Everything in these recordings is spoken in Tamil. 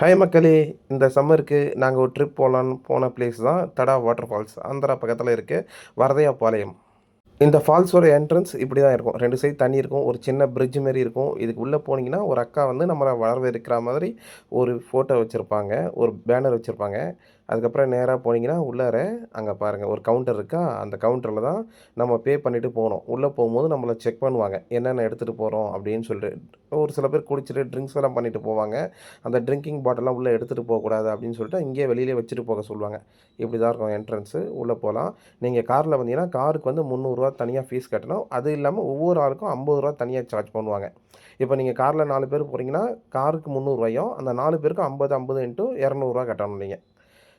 ஹாய் மக்களே இந்த சம்மருக்கு நாங்கள் ஒரு ட்ரிப் போகலான்னு போன பிளேஸ் தான் தடா வாட்டர் ஃபால்ஸ் ஆந்திரா பக்கத்தில் இருக்குது வரதையாபாளையம். இந்த ஃபால்ஸோட என்ட்ரன்ஸ் இப்படி தான் இருக்கும். ரெண்டு சைடு தண்ணி இருக்கும் ஒரு சின்ன பிரிட்ஜ் மாரி இருக்கும். இதுக்கு உள்ளே போனீங்கன்னா ஒரு அக்கா வந்து நம்மளை வரவேற்கிற மாதிரி ஒரு ஃபோட்டோ வச்சுருப்பாங்க ஒரு பேனர் வச்சுருப்பாங்க. அதுக்கப்புறம் நேராக போனீங்கன்னா உள்ளார அங்கே பாருங்கள் ஒரு கவுண்டர் இருக்கா? அந்த கவுண்டரில் தான் நம்ம பே பண்ணிவிட்டு போகணும். உள்ளே போகும்போது நம்மளை செக் பண்ணுவாங்க. என்னென்ன எடுத்துகிட்டு போகிறோம் அப்படின்னு சொல்லிட்டு. ஒரு சில பேர் குடிச்சிட்டு ட்ரிங்க்ஸ் எல்லாம் பண்ணிட்டு போவாங்க. அந்த ட்ரிங்கிங் பாட்டிலாம் உள்ளே எடுத்துகிட்டு போகக்கூடாது அப்படின்னு சொல்லிட்டு இங்கேயே வெளியிலே வச்சுட்டு போக சொல்லுவாங்க. இப்படி தான் இருக்கும் என்ட்ரன்ஸு உள்ளே போகலாம். நீங்கள் காரில் வந்தீங்கன்னா காருக்கு வந்து முந்நூறுரூவா தனியாக ஃபீஸ் கட்டணும். அது இல்லாமல் ஒவ்வொரு ஆளுக்கும் ஐம்பது ரூபா தனியாக சார்ஜ் பண்ணுவாங்க. இப்போ நீங்கள் காரில் நாலு பேர் போகிறீங்கன்னா காருக்கு முந்நூறுரூவாயும் அந்த நாலு பேருக்கு ஐம்பது ஐம்பது இன்ட்டு இரநூறுவா கட்டணும் நீங்கள்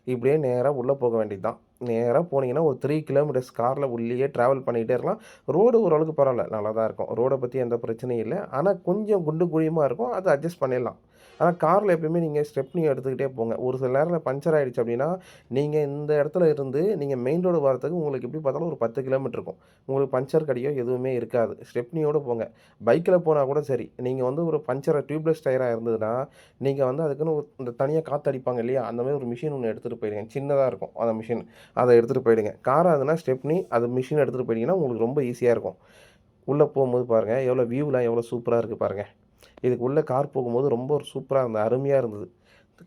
இப்படியே நேராக உள்ளே போக வேண்டியது தான் நேராக போனீங்கன்னா ஒரு த்ரீ கிலோமீட்டர்ஸ் காரில் உள்ளேயே ட்ராவல் பண்ணிகிட்டே இருக்கலாம். ரோடு ஓரளவுக்கு பரவாயில்ல நல்லா தான் இருக்கும் ரோடை பற்றி எந்த பிரச்சனையும் இல்லை. ஆனால் கொஞ்சம் குண்டு குழியுமாக இருக்கும் அதை அட்ஜஸ்ட் பண்ணிடலாம். ஆனால் காரில் எப்பயுமே நீங்கள் ஸ்டெப்னி எடுத்துக்கிட்டே போங்க. ஒரு சில நேரத்தில் பஞ்சர் ஆகிடுச்சு அப்படின்னா நீங்கள் இந்த இடத்துல இருந்து நீங்கள் மெயின் ரோடு வரத்துக்கு உங்களுக்கு எப்படி பார்த்தாலும் ஒரு பத்து கிலோமீட்டர் இருக்கும். உங்களுக்கு பஞ்சர் கடியோ எதுவுமே இருக்காது. ஸ்டெப்னியோடு போங்க. பைக்கில் போனால் கூட சரி. நீங்கள் வந்து ஒரு பஞ்சரை டியூப்லெஸ் டயராக இருந்ததுன்னா நீங்கள் வந்து அதுக்குன்னு ஒரு இந்த தனியாக காற்றடிப்பாங்க இல்லையா? அந்த மாதிரி ஒரு மிஷின் ஒன்று எடுத்துகிட்டு போயிடுங்க. சின்னதாக இருக்கும் அந்த மிஷின். அதை எடுத்துகிட்டு போயிடுங்க. காராக அதுனா ஸ்டெப்னி அது மிஷின் எடுத்துகிட்டு போயிட்டீங்கன்னா உங்களுக்கு ரொம்ப ஈஸியாக இருக்கும். உள்ளே போகும்போது பாருங்கள் எவ்வளோ வியூலாம் எவ்வளோ சூப்பராக இருக்குது பாருங்கள் இதுக்கு உள்ளே கார் போகும்போது ரொம்ப ஒரு சூப்பராக இருந்தது அருமையாக இருந்தது.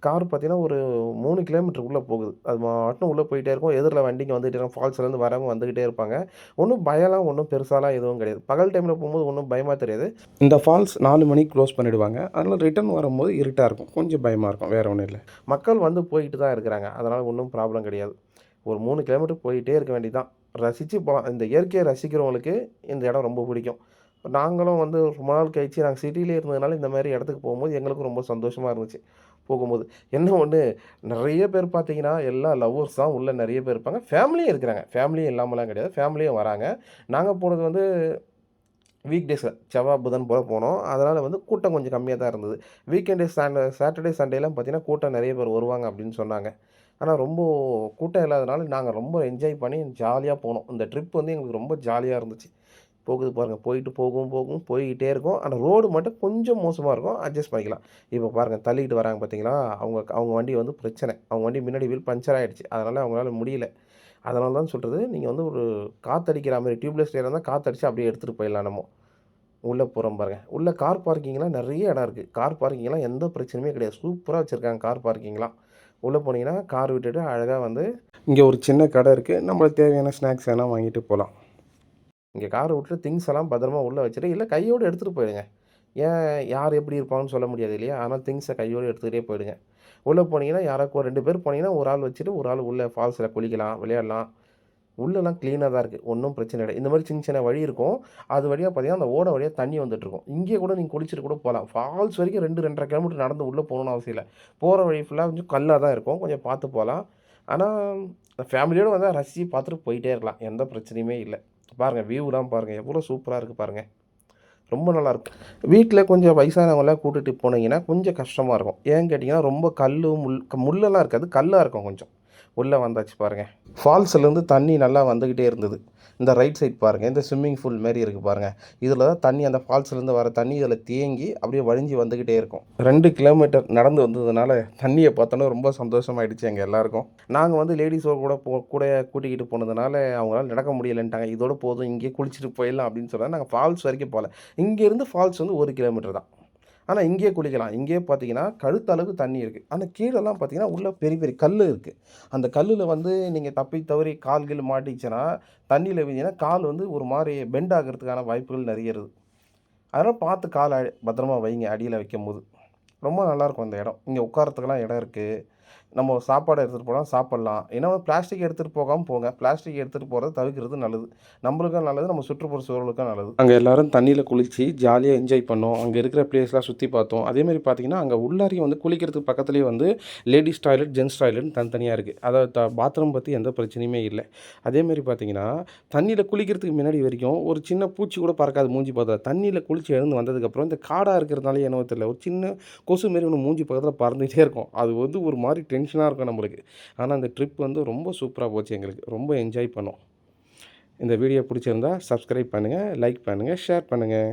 கார் பார்த்தீங்கன்னா ஒரு மூணு கிலோமீட்டர் உள்ளே போகுது. அது மாட்டும் உள்ளே போயிட்டே இருக்கும். எதிரில் வண்டிங்க வந்துகிட்டே இருக்கும். ஃபால்ஸ்லேருந்து வரவங்க வந்துக்கிட்டே இருப்பாங்க. ஒன்றும் பயம்லாம் ஒன்றும் பெருசாலாம் எதுவும் கிடையாது. பகல் டைமில் போகும்போது ஒன்றும் பயமாக தெரியாது. இந்த ஃபால்ஸ் நாலு மணிக்கு க்ளோஸ் பண்ணிவிடுவாங்க அதனால் ரிட்டர்ன் வரும்போது இருட்டாக இருக்கும். கொஞ்சம் பயமாக இருக்கும். வேறு ஒன்றும் இல்லை. மக்கள் வந்து போயிட்டு தான் இருக்கிறாங்க. அதனால் ஒன்றும் ப்ராப்ளம் கிடையாது. ஒரு மூணு கிலோமீட்டர் போயிட்டே இருக்க வேண்டியது ரசித்து போகலாம். இந்த இயற்கையை ரசிக்கிறவங்களுக்கு இந்த இடம் ரொம்ப பிடிக்கும். நாங்களும் வந்து ரொம்ப நாள் கழிச்சு நாங்கள் சிட்டிலே இருந்ததுனால இந்த மாதிரி இடத்துக்கு போகும்போது எங்களுக்கும் ரொம்ப சந்தோஷமாக இருந்துச்சு. போகும்போது என்ன ஒன்று நிறைய பேர் பார்த்தீங்கன்னா எல்லா லவ்வர்ஸ் தான் உள்ளே நிறைய பேர் இருப்பாங்க. ஃபேமிலியும் இருக்கிறாங்க. ஃபேமிலியும் இல்லாமலாம் கிடையாது. ஃபேமிலியும் வராங்க. நாங்கள் போனது வந்து வீக் டேஸில் செவ்வாய் புதன் போல் போனோம். அதனால் வந்து கூட்டம் கொஞ்சம் கம்மியாக தான் இருந்தது. வீக்கெண்டு சாண்டே சாட்டர்டே சண்டேலாம் பார்த்தீங்கன்னா கூட்டம் நிறைய பேர் வருவாங்க அப்படின்னு சொன்னாங்க. ஆனால் ரொம்ப கூட்டம் இல்லாதனால நாங்கள் ரொம்ப என்ஜாய் பண்ணி ஜாலியாக போனோம். இந்த ட்ரிப் வந்து எங்களுக்கு ரொம்ப ஜாலியாக இருந்துச்சு. போகுது பாருங்கள் போயிட்டு போகும் போகும் போய்கிட்டே இருக்கும். ஆனால் ரோடு மட்டும் கொஞ்சம் மோசமாக இருக்கும். அட்ஜஸ்ட் பண்ணிக்கலாம். இப்போ பாருங்கள் தள்ளிக்கிட்டு வராங்க பார்த்தீங்களா அவங்க அவங்க வண்டி வந்து பிரச்சனை. அவங்க வண்டி முன்னாடி வீல் பஞ்சர் ஆகிடுச்சு அதனால் அவங்களால முடியல. அதனால தான் சொல்கிறது நீங்கள் வந்து ஒரு காற்றடிக்கிற மாதிரி டியூப்லெஸ் டயர் இருந்தால் காற்றடிச்சு அப்படியே எடுத்துகிட்டு போயிடலாம் நம்ம. உள்ளே போகிறோம் பாருங்கள் உள்ளே கார் பார்க்கிங்லாம் நிறைய இடம் இருக்குது கார் பார்க்கிங்லாம் எந்த பிரச்சனையுமே கிடையாது. சூப்பராக வச்சுருக்காங்க கார் பார்க்கிங்லாம் உள்ளே போனீங்கன்னா கார் விட்டுட்டு அழகாக வந்து இங்கே ஒரு சின்ன கடை இருக்குது நம்மளுக்கு தேவையான ஸ்நாக்ஸ் எல்லாம் வாங்கிட்டு போகலாம். இங்கே காரை விட்டுட்டு திங்ஸ் எல்லாம் பத்திரமா உள்ளே வச்சுட்டு இல்லை கையோடு எடுத்துகிட்டு போயிடுங்க. ஏன் யார் எப்படி இருப்பாங்கன்னு சொல்ல முடியாது இல்லையா? ஆனால் திங்ஸை கையோடு எடுத்துக்கிட்டே போயிடுங்க. உள்ளே போனீங்கன்னா யாராக்கும் ரெண்டு பேர் போனீங்கன்னா ஒரு ஆள் வச்சுட்டு ஒரு ஆள் உள்ளே ஃபால்ஸில் குளிக்கலாம் விளையாடலாம். உள்ளெல்லாம் க்ளீனாக தான் இருக்குது ஒன்றும் பிரச்சனை இல்லை. இந்த மாதிரி சின்ன சின்ன வழி இருக்கும். அது வழியாக பார்த்தீங்கன்னா அந்த ஓட வழியாக தண்ணி வந்துட்டுருக்கும் இங்கே கூட நீங்கள் குளிச்சுட்டு கூட போகலாம். ஃபால்ஸ் வரைக்கும் ரெண்டு ரெண்டரை கிலோமீட்டர் நடந்து உள்ளே போகணும்னு அவசியம் இல்லை. போகிற வழி ஃபுல்லாக கொஞ்சம் கல்லாக தான் இருக்கும். கொஞ்சம் பார்த்து போகலாம். ஆனால் ஃபேமிலியோடு வந்தால் ரசித்து பார்த்துட்டு போயிட்டே இருக்கலாம். எந்த பிரச்சனையுமே இல்லை. பாருங்கள் வியூலாம் பாருங்கள் எவ்வளோ சூப்பராக இருக்குது பாருங்கள் ரொம்ப நல்லாயிருக்கும் வீட்டில் கொஞ்சம் வயசானவங்களாம் கூட்டிகிட்டு போனீங்கன்னா கொஞ்சம் கஷ்டமாக இருக்கும். ஏன்னு கேட்டிங்கன்னா ரொம்ப கல் முள் முள்ளெல்லாம் இருக்காது கல்லாக இருக்கும் கொஞ்சம். உள்ளே வந்தாச்சு பாருங்கள் ஃபால்ஸ்லேருந்து தண்ணி நல்லா வந்துக்கிட்டே இருந்தது. இந்த ரைட் சைட் பாருங்கள் இந்த ஸ்விம்மிங் பூல் மாரி இருக்குது பாருங்கள் இதில் தான் தண்ணி அந்த ஃபால்ஸ்லேருந்து வர தண்ணி இதில் தேங்கி அப்படியே வழிஞ்சு வந்துக்கிட்டே இருக்கும். ரெண்டு கிலோமீட்டர் நடந்து வந்ததுனால தண்ணியை பார்த்தோன்னா ரொம்ப சந்தோஷமாயிடுச்சு எங்கள் எல்லாருக்கும். நாங்கள் வந்து லேடிஸோட கூட போ கூட கூட்டிக்கிட்டு போனதுனால அவங்களால நடக்க முடியலைன்ட்டாங்க. இதோட போதும் இங்கேயே குளிச்சுட்டு போயிடலாம் அப்படின்னு சொன்னால் நாங்கள் ஃபால்ஸ் வரைக்கும் போகல. இங்கேருந்து ஃபால்ஸ் வந்து ஒரு கிலோமீட்டர் தான். ஆனால் இங்கேயே குளிக்கலாம். இங்கேயே பார்த்தீங்கன்னா கழுத்தளவு தண்ணி இருக்குது ஆனால் கீழெல்லாம் பார்த்தீங்கன்னா உள்ளே பெரிய பெரிய கல் இருக்குது அந்த கல்லில் வந்து நீங்கள் தப்பி தவறி கால்கள் மாட்டிச்சுன்னா தண்ணியில் விழுந்தீங்கன்னா கால் வந்து ஒரு மாதிரி பெண்ட் ஆகிறதுக்கான வாய்ப்புகள் நிறைய இருக்குது. அதனால் பார்த்து கால் பத்திரமா வைங்க அடியில் வைக்கும் போது ரொம்ப நல்லாயிருக்கும் அந்த இடம். இங்கே உட்காரத்துக்கெல்லாம் இடம் இருக்குது நம்ம சாப்பாடு எடுத்துகிட்டு போனால் சாப்பிட்லாம். ஏன்னா பிளாஸ்டிக் எடுத்துகிட்டு போகாமல் போங்க. பிளாஸ்டிக் எடுத்துகிட்டு போகிறத தவிர்க்கிறது நல்லது. நம்மளுக்கும் நல்லது நம்ம சுற்றுப்புற சூழலுக்கும் நல்லது. அங்கே எல்லோரும் தண்ணியில் குளித்து ஜாலியாக என்ஜாய் பண்ணோம். அங்கே இருக்கிற பிளேஸ்லாம் சுற்றி பார்த்தோம். அதேமாதிரி பார்த்தீங்கன்னா அங்கே உள்ளாரையும் வந்து குளிக்கிறதுக்கு பக்கத்துலேயே வந்து லேடிஸ் டாய்லெட் ஜென்ஸ் டாய்லெட் தனித்தனியாக இருக்குது அதாவது பாத்ரூம் பற்றி எந்த பிரச்சனையுமே இல்லை. அதேமாரி பார்த்தீங்கன்னா தண்ணியில் குளிக்கிறதுக்கு முன்னாடி வரைக்கும் ஒரு சின்ன பூச்சி கூட பறக்காது மூஞ்சி பார்த்தா தண்ணியில் குளிச்சு எழுந்து வந்ததுக்கப்புறம் இந்த காடாக இருக்கிறதுனால என்னவோ தெரியல. ஒரு சின்ன கொசு மாரி ஒன்று மூஞ்சி பக்கத்தில் பறந்துகிட்டே இருக்கும். அது வந்து ஒரு மாதிரி டென் டென்ஷனாக இருக்கும் நம்மளுக்கு. ஆனால் அந்த ட்ரிப் வந்து ரொம்ப சூப்பராக போச்சு எங்களுக்கு. ரொம்ப என்ஜாய் பண்ணோம். இந்த வீடியோ பிடிச்சிருந்தா சப்ஸ்கிரைப் பண்ணுங்கள் லைக் பண்ணுங்கள் ஷேர் பண்ணுங்கள்